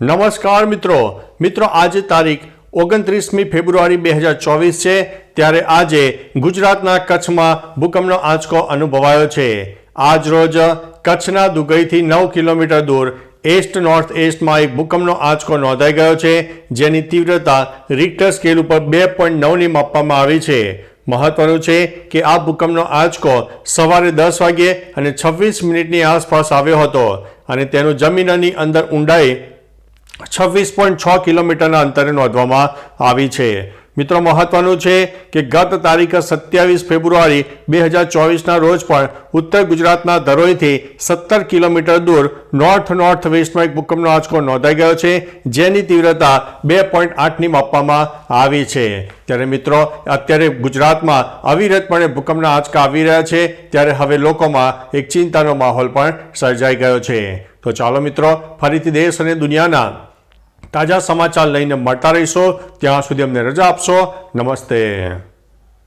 નમસ્કાર મિત્રો. મિત્રો, આજે તારીખ ઓગણત્રીસમી ફેબ્રુઆરી બે હજાર ચોવીસ છે. ત્યારે આજે ગુજરાતના કચ્છમાં ભૂકંપનો આંચકો અનુભવાયો છે. આજ રોજ કચ્છના દુગઈથી નવ કિલોમીટર દૂર એસ્ટ નોર્થ એસ્ટમાં એક ભૂકંપનો આંચકો નોંધાઈ ગયો છે, જેની તીવ્રતા રિક્ટર સ્કેલ ઉપર બે પોઈન્ટ નવની માપવામાં આવી છે. મહત્વનું છે કે આ ભૂકંપનો આંચકો સવારે દસ વાગ્યે અને છવ્વીસ મિનિટની આસપાસ આવ્યો હતો અને તેનું જમીનની અંદર ઊંડાઈ છવ્વીસ પોઈન્ટ છ કિલોમીટરના અંતરે નોંધવામાં આવી છે. મિત્રો, મહત્વનું છે કે ગત તારીખ સત્યાવીસ ફેબ્રુઆરી બે હજાર ચોવીસના રોજ પણ ઉત્તર ગુજરાતના ધરોઈથી સત્તર કિલોમીટર દૂર નોર્થ નોર્થ વેસ્ટમાં એક ભૂકંપનો આંચકો નોંધાઈ ગયો છે, જેની તીવ્રતા બે પોઈન્ટ આઠની માપવામાં આવી છે. ત્યારે મિત્રો, અત્યારે ગુજરાતમાં અવિરતપણે ભૂકંપના આંચકા આવી રહ્યા છે, ત્યારે હવે લોકોમાં એક ચિંતાનો માહોલ પણ સર્જાઈ ગયો છે. તો ચાલો મિત્રો, ફરીથી દેશ અને દુનિયાના તાજા સમાચાર લઈને મળતા રહીશો. ત્યાં સુધી અમને રજા આપશો. નમસ્તે.